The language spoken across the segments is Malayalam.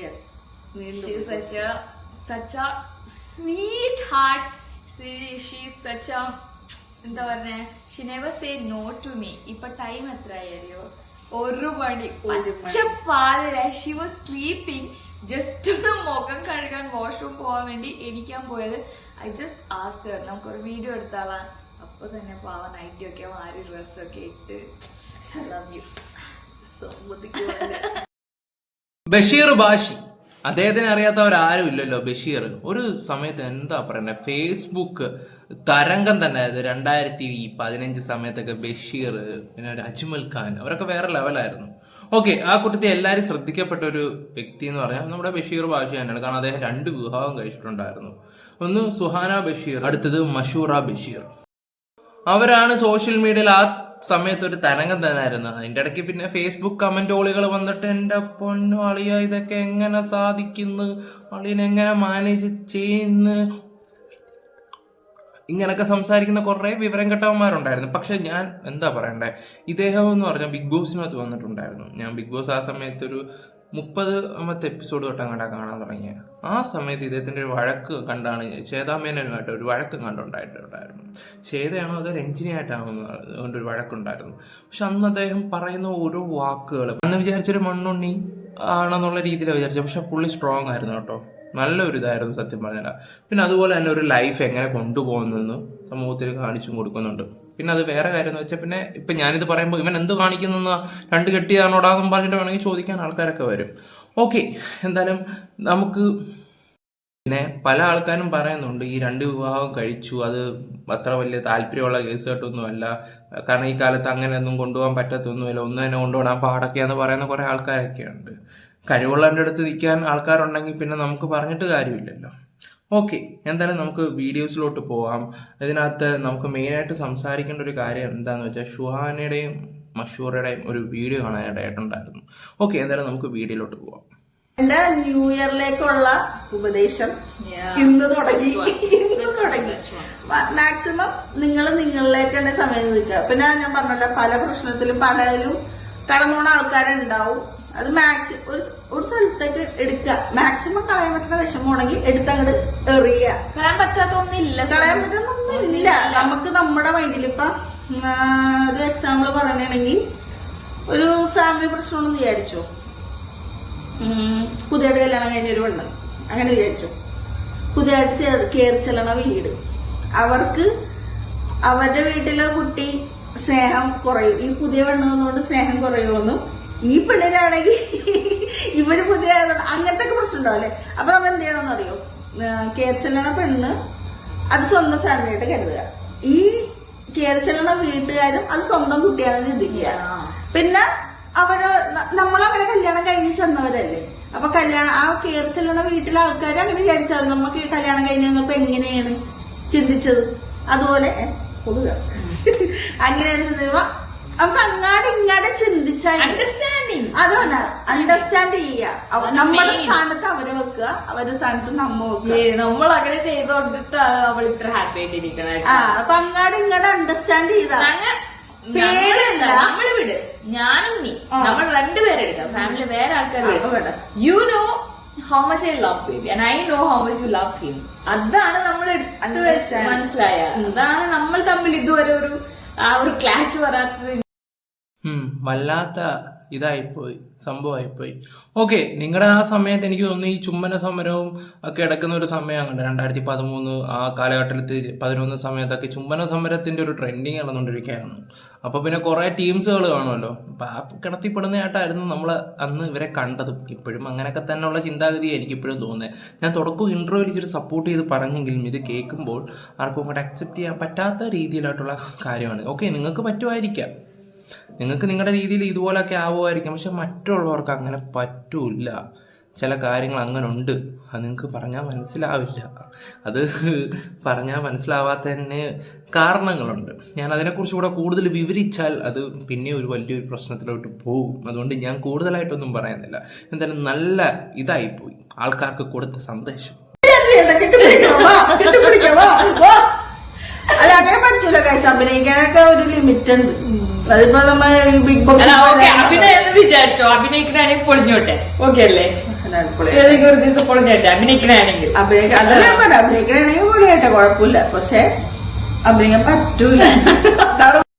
Yes She's such a such a sweetheart. See, she's such a എന്താ പറഞ്ഞേ? She never say no to me ഇപ്പൊ ടൈം എത്ര അറിയോ? ഒരു മണി. ഒരു പാതിര ഷി വാസ് സ്ലീപ്പിംഗ് ജസ്റ്റ് ഒന്ന് മുഖം കഴുകാൻ വാഷ്റൂം പോകാൻ വേണ്ടി എണീക്കാൻ പോയത്. ഐ ജസ്റ്റ് ആസ്റ്റ് നമുക്കൊരു വീഡിയോ എടുത്താളാ. അപ്പൊ തന്നെ പാവ നൈറ്റി ഒക്കെ മാറി ഡ്രസ്സൊക്കെ ഇട്ട്. ലവ് യു സമ്മതിക്കുവാണ് ബഷീർ ബാഷി. അദ്ദേഹത്തിന് അറിയാത്തവരാരും ഇല്ലല്ലോ ബഷീർ. ഒരു സമയത്ത് എന്താ പറയണ്ടേ? ഫേസ്ബുക്ക് തരംഗം തന്നെ. രണ്ടായിരത്തി പതിനഞ്ച് സമയത്തൊക്കെ ബഷീർ പിന്നെ ഒരു അജ്മൽ ഖാൻ അവരൊക്കെ വേറെ ലെവലായിരുന്നു ഓക്കെ ആ കൂട്ടത്തിൽ എല്ലാവരും ശ്രദ്ധിക്കപ്പെട്ട ഒരു വ്യക്തി എന്ന് പറഞ്ഞാൽ നമ്മുടെ ബഷീർ ബാഷി തന്നെയാണ്. കാരണം അദ്ദേഹം രണ്ട് വിവാഹം കഴിച്ചിട്ടുണ്ടായിരുന്നു. ഒന്ന് സുഹാന ബഷീർ അടുത്തത് മഷൂറ ബഷീർ. അവരാണ് സോഷ്യൽ മീഡിയയിൽ സമയത്ത് ഒരു തരംഗം തന്നെയായിരുന്നു അതിന്റെ ഇടയ്ക്ക് പിന്നെ ഫേസ്ബുക്ക് കമന്റ് ഓളികൾ വന്നിട്ട് എന്റെ പൊന്നു അളിയ ഇതൊക്കെ എങ്ങനെ സാധിക്കുന്നു? അളിയനെ എങ്ങനെ മാനേജ് ചെയ്യുന്നു? ഇങ്ങനൊക്കെ സംസാരിക്കുന്ന കുറേ വിവരം കെട്ടവന്മാരുണ്ടായിരുന്നു പക്ഷെ ഞാൻ എന്താ പറയണ്ടേ ഇദ്ദേഹം എന്ന് പറഞ്ഞാൽ ബിഗ് ബോസിനകത്ത് വന്നിട്ടുണ്ടായിരുന്നു. ഞാൻ ബിഗ് ബോസ് ആ സമയത്ത് ഒരു മുപ്പത് അമ്മത്തെ എപ്പിസോഡ് തൊട്ട് അങ്ങോട്ടാ കാണാൻ തുടങ്ങിയ. ആ സമയത്ത് ഇദ്ദേഹത്തിന്റെ ഒരു വഴക്ക് കണ്ടാണ് ചേതാമേനുമായിട്ട് ഒരു വഴക്ക് കണ്ടുണ്ടായിട്ടുണ്ടായിരുന്നു. ചേതയാണോ അതൊരു അതുകൊണ്ട് ഒരു വഴക്കുണ്ടായിരുന്നു. പക്ഷെ അന്ന് അദ്ദേഹം പറയുന്ന ഓരോ വാക്കുകൾ അന്ന് വിചാരിച്ചൊരു മണ്ണുണ്ണി ആണെന്നുള്ള രീതിയിലാണ് വിചാരിച്ചത്. പക്ഷെ പുള്ളി സ്ട്രോങ് ആയിരുന്നു കേട്ടോ. നല്ലൊരു ഇതായിരുന്നു സത്യം പറഞ്ഞാൽ പിന്നെ അതുപോലെ തന്നെ ഒരു ലൈഫ് എങ്ങനെ കൊണ്ടുപോകുന്നതെന്ന് സമൂഹത്തിൽ കാണിച്ചും കൊടുക്കുന്നുണ്ട്. പിന്നെ അത് വേറെ കാര്യം എന്ന് വെച്ചാൽ പിന്നെ ഇപ്പം ഞാനിത് പറയുമ്പോൾ ഇവൻ എന്ത് കാണിക്കുന്നെന്ന് രണ്ട് കെട്ടിയാണോടാന്നും പറഞ്ഞിട്ട് വേണമെങ്കിൽ ചോദിക്കാൻ ആൾക്കാരൊക്കെ വരും. ഓക്കെ എന്തായാലും നമുക്ക് പിന്നെ പല ആൾക്കാരും പറയുന്നുണ്ട് ഈ രണ്ട് വിവാഹം കഴിച്ചു അത് അത്ര വലിയ താല്പര്യമുള്ള കേസ് കേട്ടൊന്നുമല്ല. കാരണം ഈ കാലത്ത് അങ്ങനെയൊന്നും കൊണ്ടുപോകാൻ പറ്റത്തൊന്നുമില്ല ഒന്നും തന്നെ കൊണ്ടുപോകാൻ പാടൊക്കെയാന്ന് പറയുന്ന കുറേ ആൾക്കാരൊക്കെ ഉണ്ട് കഴിവുള്ളവന്റെ അടുത്ത് നിൽക്കാൻ ആൾക്കാരുണ്ടെങ്കിൽ പിന്നെ നമുക്ക് പറഞ്ഞിട്ട് കാര്യമില്ലല്ലോ. ഓക്കെ എന്തായാലും നമുക്ക് വീഡിയോസിലോട്ട് പോവാം. ഇതിനകത്ത് നമുക്ക് മെയിനായിട്ട് സംസാരിക്കേണ്ട ഒരു കാര്യം എന്താണെന്ന് വെച്ചാൽ ഷുഹാനയുടെയും മഷൂറയുടെയും ഒരു വീഡിയോ കാണാനായിട്ടുണ്ടായിരുന്നു ഓക്കെ എന്തായാലും നമുക്ക് വീഡിയോയിലോട്ട് പോവാം. എന്റെ ന്യൂ ഇയറിലേക്കുള്ള ഉപദേശം. ഇന്ന് തുടങ്ങി. ഇന്ന് തുടങ്ങി. മാക്സിമം നിങ്ങൾ നിങ്ങളിലേക്ക് തന്നെ സമയം നിൽക്കുക. പിന്നെ ഞാൻ പറഞ്ഞല്ലോ പല പ്രശ്നത്തിലും പലരും കടന്നുപോണ ആൾക്കാരുണ്ടാവും. അത് മാക്സി ഒരു ഒരു സ്ഥലത്തേക്ക് എടുക്കുക. മാക്സിമം കളയാൻ പറ്റുന്ന വിഷമമാണെങ്കിൽ എടുത്തങ്ങോട്ട് എറിയുക. കളയാൻ പറ്റാത്തൊന്നില്ല കളയാൻ പറ്റുന്നൊന്നുമില്ല. നമുക്ക് നമ്മുടെ മൈൻഡിൽ ഇപ്പൊ ഒരു എക്സാമ്പിൾ പറയണെങ്കിൽ ഒരു ഫാമിലി പ്രശ്നമാണെന്ന് വിചാരിച്ചു? പുതിയായിട്ട് പുതിയതായിട്ട് കല്യാണം കഴിഞ്ഞ ഒരു പെണ്ണ്. അങ്ങനെ വിചാരിച്ചു? പുതിയതായിട്ട് ചേർ- കയറി ചെല്ലണ വീട്. അവർക്ക് അവരുടെ വീട്ടിലെ കുട്ടി സ്നേഹം കുറയും. ഈ പുതിയ പെണ്ണ് വന്നുകൊണ്ട് സ്നേഹം കുറയുമെന്നും ഈ പെണ്ണിനാണെങ്കിൽ ഇവർ പുതിയ അങ്ങനത്തെ ഒക്കെ പ്രശ്നം ഉണ്ടാവില്ലേ അപ്പൊ നമ്മൾ എന്ത് ചെയ്യണമെന്ന് അറിയോ കേരച്ചെല്ലണ പെണ്ണ് അത് സ്വന്തം ഫാമിലിയായിട്ട് കരുതുക. ഈ കേരച്ചെല്ലണ വീട്ടുകാരും അത് സ്വന്തം കുട്ടിയാണെന്ന് ചിന്തിക്കുക. പിന്നെ അവർ നമ്മളവരെ നമ്മളങ്ങനെ കല്യാണം കഴിഞ്ഞ് ചെന്നവരല്ലേ? അപ്പൊ കല്യാണം ആ കേരച്ചല്ലണ ചെല്ലണ വീട്ടിലെ ആൾക്കാർ അങ്ങനെ വിചാരിച്ചത് നമുക്ക് കല്യാണം കഴിഞ്ഞ് വന്നപ്പോ എങ്ങനെയാണ് ചിന്തിച്ചത്? അതുപോലെ കൊടുക്കുക അങ്ങനെയാണ് ചിന്തിച്ചപ്പോ നമുക്ക് അങ്ങാട് ഇങ്ങാട് ചിന്തിച്ചാൽ അണ്ടർസ്റ്റാൻഡിങ് അതല്ല അണ്ടർസ്റ്റാൻഡ് ചെയ്യുക നമ്മുടെ സ്ഥാനത്ത് അവരെ വെക്കുക അവരുടെ സ്ഥാനത്ത് നമ്മ നമ്മൾ അങ്ങനെ ചെയ്തോണ്ടിട്ടാണ് അവൾ ഇത്ര ഹാപ്പി ആയിട്ടിരിക്കണേ ആ അപ്പൊ അങ്ങാട് ഇങ്ങാട് അണ്ടർസ്റ്റാൻഡ് ചെയ്താ. പേരല്ല. നമ്മൾ വിട്. ഞാനും നീ. നമ്മൾ രണ്ടുപേരെടുക്കാം ഫാമിലി വേറെ ആൾക്കാർ you know how much I love him and I know how much you love him അതാണ് നമ്മൾ എടുത്ത് മനസ്സിലായ. അതാണ് നമ്മൾ തമ്മിൽ ഇതുവരെ ഒരു ആ ഒരു ക്ലാച്ച് വരാത്തത്. വല്ലാത്ത ഇതായിപ്പോയി സംഭവമായിപ്പോയി. ഓക്കെ നിങ്ങളുടെ ആ സമയത്ത് എനിക്ക് തോന്നുന്നു ഈ ചുമ്മന സമരവും ഒക്കെ ഇടക്കുന്ന ഒരു സമയമാണ് രണ്ടായിരത്തി പതിമൂന്ന് ആ കാലഘട്ടത്തിൽ പതിനൊന്ന് സമയത്തൊക്കെ ചുമ്മന സമരത്തിന്റെ ഒരു ട്രെൻഡിങ് നടന്നുകൊണ്ടിരിക്കുകയാണ്. അപ്പോൾ പിന്നെ കുറേ ടീംസുകൾ കാണുമല്ലോ. അപ്പോൾ ആ കിടത്തിപ്പെടുന്നതായിട്ടായിരുന്നു നമ്മൾ അന്ന് ഇവരെ കണ്ടത്. ഇപ്പോഴും അങ്ങനെയൊക്കെ തന്നെയുള്ള ചിന്താഗതി എനിക്കിപ്പോഴും തോന്നുന്നത് ഞാൻ തുടക്കം ഇൻട്രോയിൽ ഇച്ചിരി സപ്പോർട്ട് ചെയ്ത് പറഞ്ഞെങ്കിലും ഇത് കേൾക്കുമ്പോൾ ആർക്കും അക്സെപ്റ്റ് ചെയ്യാൻ പറ്റാത്ത രീതിയിലായിട്ടുള്ള കാര്യമാണ്. ഓക്കെ നിങ്ങൾക്ക് പറ്റുമായിരിക്കാം. നിങ്ങൾക്ക് നിങ്ങളുടെ രീതിയിൽ ഇതുപോലൊക്കെ ആവുമായിരിക്കും. പക്ഷെ മറ്റുള്ളവർക്ക് അങ്ങനെ പറ്റൂല ചില കാര്യങ്ങൾ അങ്ങനെ ഉണ്ട് അത് നിങ്ങൾക്ക് പറഞ്ഞാൽ മനസ്സിലാവില്ല. അത് പറഞ്ഞാൽ മനസ്സിലാവാത്തതിന് കാരണങ്ങളുണ്ട്. ഞാൻ അതിനെക്കുറിച്ച് കൂടെ കൂടുതൽ വിവരിച്ചാൽ അത് പിന്നെ ഒരു വലിയൊരു പ്രശ്നത്തിലോട്ട് പോകും. അതുകൊണ്ട് ഞാൻ കൂടുതലായിട്ടൊന്നും പറയുന്നില്ല. എന്തായാലും നല്ല ഇതായിപ്പോയി. ആൾക്കാർക്ക് കൊടുത്ത സന്ദേശം. അല്ല അങ്ങനെ പറ്റൂല കാശ് അഭിനയിക്കാനൊക്കെ ഒരു ലിമിറ്റ് ഉണ്ട്. അതിപ്പോ നമ്മ ബിഗ് ബോസ് അല്ല ഓക്കെ അഭിനയം എന്ന് വിചാരിച്ചോ? അഭിനയിക്കണെങ്കിൽ പൊളിഞ്ഞോട്ടെ. ഓക്കെ അല്ലേ. ഏതെങ്കിലും ഒരു ദിവസം പൊളിഞ്ഞോട്ടെ? അഭിനയിക്കണാണെങ്കിൽ അഭിനയിക്ക അതല്ല ഞാൻ പറയാം അഭിനയിക്കണെങ്കിൽ പൊളിയായിട്ടെ കുഴപ്പമില്ല. പക്ഷെ അഭിനയിക്കാൻ പറ്റൂല.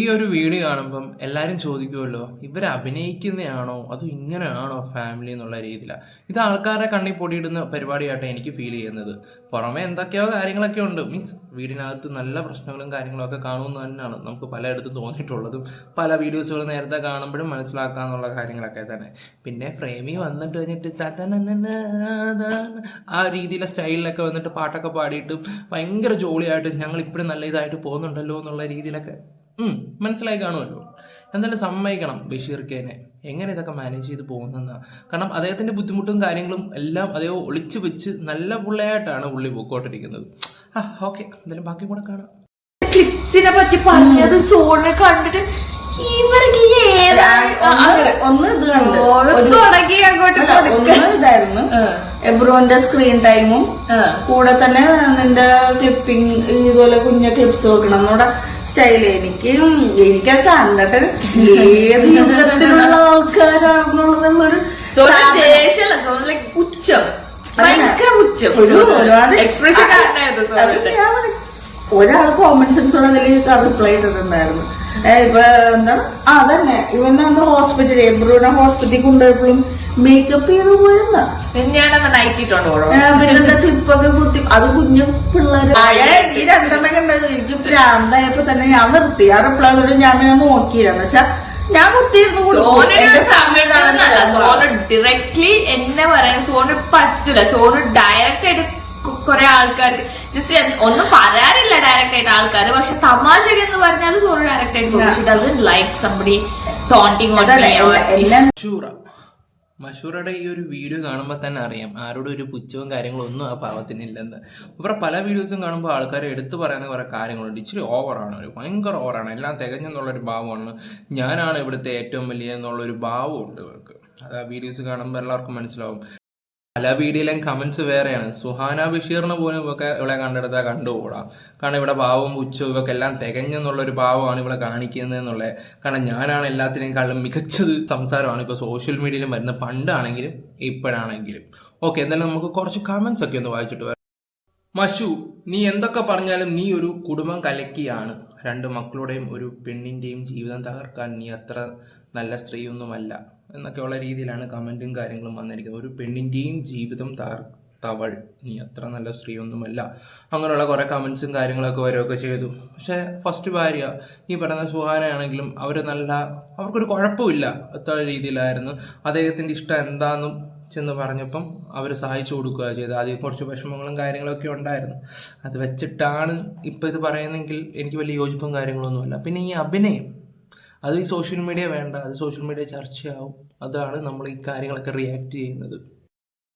ഈ ഒരു വീഡിയോ കാണുമ്പം എല്ലാവരും ചോദിക്കുമല്ലോ ഇവർ അഭിനയിക്കുന്നതാണോ? അതോ ഇങ്ങനെയാണോ ഫാമിലി എന്നുള്ള രീതിയിലാണ് ഇത് ആൾക്കാരുടെ കണ്ണിൽ പൊടിയിടുന്ന പരിപാടിയായിട്ട് എനിക്ക് ഫീൽ ചെയ്യുന്നത്. പുറമെ എന്തൊക്കെയോ കാര്യങ്ങളൊക്കെ ഉണ്ട്. മീൻസ് വീടിനകത്ത് നല്ല പ്രശ്നങ്ങളും കാര്യങ്ങളൊക്കെ കാണുമെന്ന് തന്നെയാണ് നമുക്ക് പലയിടത്തും തോന്നിയിട്ടുള്ളതും പല വീഡിയോസുകൾ നേരത്തെ കാണുമ്പോഴും മനസ്സിലാക്കാന്നുള്ള കാര്യങ്ങളൊക്കെ തന്നെ. പിന്നെ ഫ്രെയിമിൽ വന്നിട്ട് കഴിഞ്ഞിട്ട് ആ രീതിയിലെ സ്റ്റൈലിലൊക്കെ വന്നിട്ട് പാട്ടൊക്കെ പാടിയിട്ടും ഭയങ്കര ജോളിയായിട്ട് ഞങ്ങൾ ഇപ്പോഴും നല്ല ഇതായിട്ട് പോകുന്നുണ്ടല്ലോ എന്നുള്ള രീതിയിലൊക്കെ മനസ്സിലായി കാണുമല്ലോ. എന്തായാലും സമ്മതിക്കണം ബഷീർ ഖേനെ എങ്ങനെ ഇതൊക്കെ മാനേജ് ചെയ്ത് പോകുന്നതെന്നാണ് കാരണം അദ്ദേഹത്തിന്റെ ബുദ്ധിമുട്ടും കാര്യങ്ങളും എല്ലാം അദ്ദേഹം ഒളിച്ചു വെച്ച് നല്ല പുള്ളിയായിട്ടാണ് പുള്ളി പോയിക്കോട്ടിരിക്കുന്നത് ആ ഓക്കെ എന്തായാലും ബാക്കി കൂടെ കാണാം. ക്ലിപ്സിനെ പറ്റി പറഞ്ഞത് സോണിനെ കണ്ടിട്ട്. ഒന്ന് ഇത് ഇതായിരുന്നു. എബ്രോന്റെ സ്ക്രീൻ ടൈമും കൂടെ തന്നെ നിന്റെ ക്ലിപ്പിംഗ് ഇതുപോലെ കുഞ്ഞ ക്ലിപ്സ് വെക്കണം. നമ്മുടെ സ്റ്റൈൽ. എനിക്ക് എനിക്കത് കണ്ടിട്ട് ഏത് യുഗത്തിലുള്ള ആൾക്കാരാണെന്നുള്ളതെന്നൊരു ഉച്ച. ഭയങ്കര ഉച്ചം. ഒരു ഒരുപാട് എക്സ്പ്രഷൻ ഞാൻ ഒരാൾ കോമൺ സെൻസോടെ അതിൽ റിപ്ലൈ ഇട്ടിട്ടുണ്ടായിരുന്നു ഇപ്പൊ എന്താണ്? ആ തന്നെ ഇവനെ അന്ന് ഹോസ്പിറ്റലിൽ എബ്രൂനെ ഹോസ്പിറ്റലിൽ കൊണ്ടുപോയപ്പോഴും മേക്കപ്പ് ചെയ്ത് പോയെന്നാ. പിന്നെന്താ ക്ലിപ്പൊക്കെ കുത്തി. അത് കുഞ്ഞു പിള്ളേര്. ഈ രണ്ടെണ്ണം കണ്ടത് എനിക്ക് പ്രാന്തായപ്പോ തന്നെ ഞാൻ നിർത്തി. ആ റിപ്ലൈ വരും ഞാൻ പിന്നെ നോക്കിയില്ലെന്ന് വെച്ചാ ഞാൻ കുത്തിയിരുന്നു. സോണ് എന്നെ പറയാൻ പറ്റൂല. ഡയറക്റ്റ് ആയിട്ട് കുറെ ആൾക്കാർക്ക്. ജസ്റ്റ് ഒന്നും പറയാറില്ല ഡയറക്റ്റ് ആയിട്ട് ആൾക്കാർ പക്ഷെ തമാശക്ക് എന്ന് പറഞ്ഞാൽ സോറി ഡയറക്റ്റ് ആയിട്ട് ഡസൻ ലൈക്ക് സംബഡി ടോണ്ടിങ് മഷൂറയുടെ ഈ ഒരു വീഡിയോ കാണുമ്പോൾ തന്നെ അറിയാം. ആരോടും ഒരു പുച്ഛവും കാര്യങ്ങളും ഒന്നും ആ പാവത്തിനില്ലെന്ന് ഇവരുടെ പല വീഡിയോസും കാണുമ്പോൾ ആൾക്കാർ എടുത്തു പറയുന്ന കുറേ കാര്യങ്ങളുണ്ട്. ഇച്ചിരി ഓവറാണ് ഒരു ഭയങ്കര ഓവറാണ് എല്ലാം തികഞ്ഞെന്നുള്ളൊരു ഭാവമാണ്. ഞാനാണ് ഇവിടുത്തെ ഏറ്റവും വലിയ എന്നുള്ളൊരു ഭാവമുണ്ട് ഇവർക്ക്. അത് ആ വീഡിയോസ് കാണുമ്പോൾ എല്ലാവർക്കും മനസ്സിലാവും. പല വീഡിയോയിലും കമന്റ്സ് വേറെയാണ്. സുഹാന ബഷീറിന് പോലും ഇവക്കെ ഇവിടെ കണ്ടെടുത്താൽ കണ്ടുകൂടാം. കാരണം ഇവിടെ ഭാവവും ഉച്ചവും ഇവക്കെ എല്ലാം തികഞ്ഞെന്നുള്ളൊരു ഭാവമാണ് ഇവിടെ കാണിക്കുന്നത് എന്നുള്ളത് കാരണം ഞാനാണ് എല്ലാത്തിനേക്കാളും മികച്ചത് സംസാരമാണ്. ഇപ്പോൾ സോഷ്യൽ മീഡിയയിലും വരുന്ന പണ്ടാണെങ്കിലും ഇപ്പോഴാണെങ്കിലും. ഓക്കെ എന്തായാലും നമുക്ക് കുറച്ച് കമന്റ്സ് ഒക്കെ ഒന്ന് വായിച്ചിട്ട് വരാം. മഷു നീ എന്തൊക്കെ പറഞ്ഞാലും നീ ഒരു കുടുംബം കലക്കിയാണ്. രണ്ട് മക്കളുടെയും ഒരു പെണ്ണിന്റെയും ജീവിതം തകർക്കാൻ നീ അത്ര നല്ല സ്ത്രീയൊന്നുമല്ല എന്നൊക്കെയുള്ള രീതിയിലാണ് കമന്റും കാര്യങ്ങളും വന്നിരിക്കുന്നത്. ഒരു പെണ്ണിന്റെയും ജീവിതം താർ തവൾ നീ അത്ര നല്ല സ്ത്രീയൊന്നുമല്ല. അങ്ങനെയുള്ള കുറേ കമൻസും കാര്യങ്ങളൊക്കെ വരികയൊക്കെ ചെയ്തു. പക്ഷേ ഫസ്റ്റ് ഭാര്യ ഈ പറയുന്ന സുഹാനയാണെങ്കിലും അവർ നല്ല അവർക്കൊരു കുഴപ്പമില്ല അത്ര രീതിയിലായിരുന്നു. അദ്ദേഹത്തിന്റെ ഇഷ്ടം എന്താണെന്നും ചെന്ന് പറഞ്ഞപ്പം അവർ സഹായിച്ചു കൊടുക്കുക ചെയ്തു ആദ്യം കുറച്ച് വിഷമങ്ങളും കാര്യങ്ങളൊക്കെ ഉണ്ടായിരുന്നു. അത് വെച്ചിട്ടാണ് ഇപ്പോൾ ഇത് പറയുന്നെങ്കിൽ എനിക്ക് വലിയ യോജിപ്പും കാര്യങ്ങളൊന്നുമില്ല. പിന്നെ ഈ അഭിനയം അത് ഈ സോഷ്യൽ മീഡിയ വേണ്ട അത് സോഷ്യൽ മീഡിയ ചർച്ചയാവും. അതാണ് നമ്മൾ ഈ കാര്യങ്ങളൊക്കെ റിയാക്ട് ചെയ്യുന്നത്.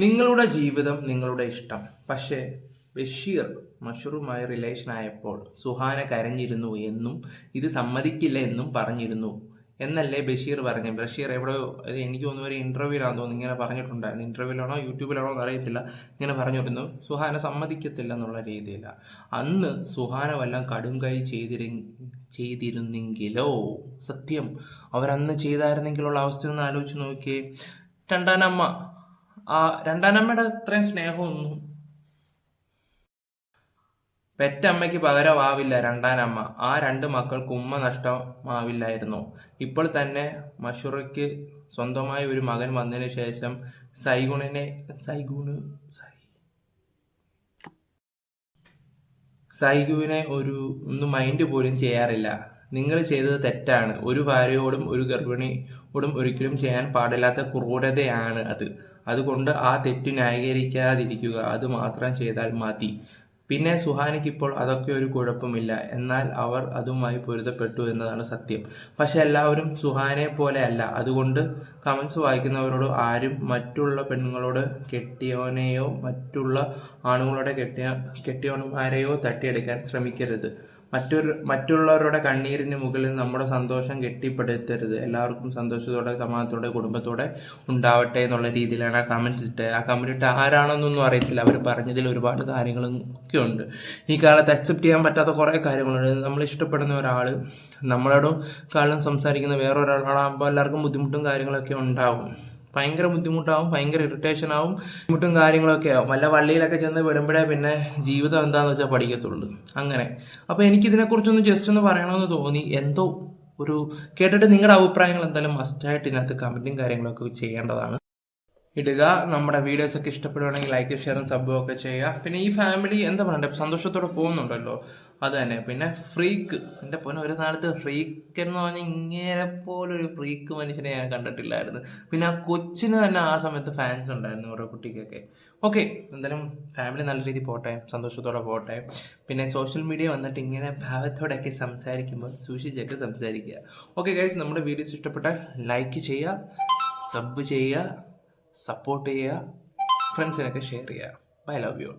നിങ്ങളുടെ ജീവിതം നിങ്ങളുടെ ഇഷ്ടം. പക്ഷേ ബഷീർ മഷറുമായി റിലേഷൻ ആയപ്പോൾ സുഹാന കരഞ്ഞിരുന്നു എന്നും ഇത് സമ്മതിക്കില്ല എന്നും പറഞ്ഞിരുന്നു. എന്നല്ലേ ബഷീർ പറഞ്ഞു? ബഷീർ എവിടെ എനിക്ക് തോന്നുന്നു ഒരു ഇന്റർവ്യൂലാണെന്ന് തോന്നുന്നു. ഇങ്ങനെ പറഞ്ഞിട്ടുണ്ടായിരുന്നു. ഇന്റർവ്യൂലാണോ യൂട്യൂബിലാണോ എന്ന് അറിയത്തില്ല ഇങ്ങനെ പറഞ്ഞിരുന്നു സുഹാന സമ്മതിക്കത്തില്ല എന്നുള്ള രീതിയിൽ അന്ന് സുഹാന വല്ലതും കടും കൈ ചെയ്തിരു ചെയ്തിരുന്നെങ്കിലോ? സത്യം. അവരന്ന് ചെയ്തായിരുന്നെങ്കിലുള്ള അവസ്ഥ ഒന്ന് ആലോചിച്ച് നോക്കിയേ. രണ്ടാനമ്മ. ആ രണ്ടാനമ്മയുടെ അത്രയും സ്നേഹമൊന്നും പെറ്റമ്മയ്ക്ക് പകരമാവില്ല രണ്ടാനമ്മ. ആ രണ്ട് മക്കൾക്ക് ഉമ്മ നഷ്ടമാവില്ലായിരുന്നു. ഇപ്പോൾ തന്നെ മഷുറയ്ക്ക് സ്വന്തമായി ഒരു മകൻ വന്നതിന് ശേഷം സൈഗുണിനെ സൈഗുണ് സൈഗുവിനെ ഒരു ഒന്നും മൈൻഡ് പോലും ചെയ്യാറില്ല. നിങ്ങൾ ചെയ്തത് തെറ്റാണ്. ഒരു ഭാര്യയോടും ഒരു ഗർഭിണിയോടും ഒരിക്കലും ചെയ്യാൻ പാടില്ലാത്ത ക്രൂരതയാണ് അത്. അതുകൊണ്ട് ആ തെറ്റ് ന്യായീകരിക്കാതിരിക്കുക. അത് മാത്രം ചെയ്താൽ മതി. പിന്നെ സുഹാനിക്ക് ഇപ്പോൾ അതൊക്കെ ഒരു കുഴപ്പമില്ല. എന്നാൽ അവർ അതുമായി പൊരുത്തപ്പെട്ടു എന്നതാണ് സത്യം. പക്ഷെ എല്ലാവരും സുഹാനെ പോലെ അല്ല അതുകൊണ്ട് കമൻസ് വായിക്കുന്നവരോട് ആരും മറ്റുള്ള പെണ്ണുങ്ങളോട് കെട്ടിയവനെയോ മറ്റുള്ള ആണുങ്ങളുടെ കെട്ടിയ കെട്ടിയവന്മാരെയോ തട്ടിയെടുക്കാൻ ശ്രമിക്കരുത്. മറ്റൊരു മറ്റുള്ളവരുടെ കണ്ണീരിന് മുകളിൽ നമ്മുടെ സന്തോഷം കെട്ടിപ്പടുത്തരുത്. എല്ലാവർക്കും സന്തോഷത്തോടെ സമാധാനത്തോടെ കുടുംബത്തോടെ ഉണ്ടാവട്ടെ എന്നുള്ള രീതിയിലാണ് ആ കമൻസ് ഇട്ട് ആ കമന്റ് ഇട്ട് ആരാണെന്നൊന്നും അറിയത്തില്ല. അവർ പറഞ്ഞതിൽ ഒരുപാട് കാര്യങ്ങളും ഒക്കെ ഉണ്ട്. ഈ കാലത്ത് അക്സെപ്റ്റ് ചെയ്യാൻ പറ്റാത്ത കുറേ കാര്യങ്ങളുണ്ട്. നമ്മൾ ഇഷ്ടപ്പെടുന്ന ഒരാൾ നമ്മളോട് കാലം സംസാരിക്കുന്ന വേറൊരാളാകുമ്പോൾ എല്ലാവർക്കും ബുദ്ധിമുട്ടും കാര്യങ്ങളൊക്കെ ഉണ്ടാവും. ഭയങ്കര ബുദ്ധിമുട്ടാവും ഭയങ്കര ഇറിറ്റേഷൻ ആവും ബുദ്ധിമുട്ടും കാര്യങ്ങളൊക്കെ ആവും. വല്ല വള്ളിയിലൊക്കെ ചെന്ന് വിടുമ്പോഴേ പിന്നെ ജീവിതം എന്താണെന്ന് വെച്ചാൽ പഠിക്കത്തുള്ളൂ. അങ്ങനെ. അപ്പോൾ എനിക്കിതിനെക്കുറിച്ചൊന്ന് ജസ്റ്റ് ഒന്ന് പറയണമെന്ന് തോന്നി. എന്തോ ഒരു കേട്ടിട്ട് നിങ്ങളുടെ അഭിപ്രായങ്ങൾ എന്തായാലും മസ്റ്റായിട്ട് ഇതിനകത്ത് കമന്റും കാര്യങ്ങളൊക്കെ ചെയ്യേണ്ടതാണ്. ഇടുക. നമ്മുടെ വീഡിയോസ് ഒക്കെ ഇഷ്ടപ്പെടുവാണെങ്കിൽ ലൈക്ക് ഷെയറും സബും ഒക്കെ ചെയ്യുക. പിന്നെ ഈ ഫാമിലി എന്താ പറയണ്ടേ? സന്തോഷത്തോടെ പോകുന്നുണ്ടല്ലോ. അത് തന്നെ. പിന്നെ ഫ്രീക്ക് എന്റെ പൊന്നെ ഒരു നാളത്ത് ഫ്രീക്ക് എന്ന് പറഞ്ഞാൽ ഇങ്ങനെ പോലൊരു ഫ്രീക്ക് മനുഷ്യനെ ഞാൻ കണ്ടിട്ടില്ലായിരുന്നു. പിന്നെ ആ കൊച്ചിന് തന്നെ ആ സമയത്ത് ഫാൻസ് ഉണ്ടായിരുന്നു ഓരോ കുട്ടിക്കൊക്കെ. ഓക്കെ എന്തായാലും ഫാമിലി നല്ല രീതിയിൽ പോട്ടെ. സന്തോഷത്തോടെ പോട്ടെ. പിന്നെ സോഷ്യൽ മീഡിയ വന്നിട്ട് ഇങ്ങനെ ഭാവത്തോടെയൊക്കെ സംസാരിക്കുമ്പോൾ സൂക്ഷിച്ചൊക്കെ സംസാരിക്കുക. ഓക്കെ ഗൈസ് നമ്മുടെ വീഡിയോസ് ഇഷ്ടപ്പെട്ടാൽ ലൈക്ക് ചെയ്യുക സബ് ചെയ്യുക. സപ്പോർട്ട് ചെയ്യുക ഫ്രണ്ട്സിനൊക്കെ ഷെയർ ചെയ്യുക. Bye love you